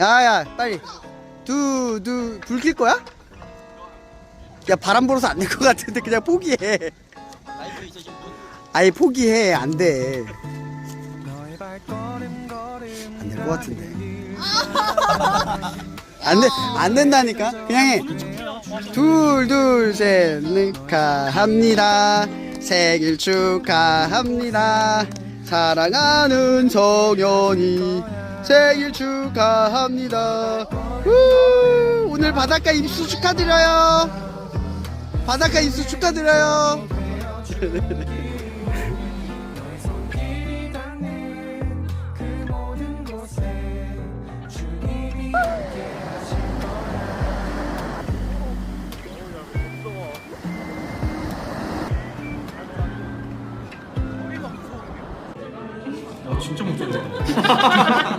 야야 빨리. 두두 불 킬 거야? 야 바람 불어서 안 될 것 같은데 그냥 포기해? 아예 포기해. 안돼. 안 될 것 같은데. 안돼 안 된다니까? 그냥 해. 둘둘셋 축하합니다. 생일 축하합니다. 사랑하는 성현이 생일 축하합니다. 우! 오늘 바닷가 입수 축하드려요. 바닷가 입수 축하드려요. 아, 진짜 무서워.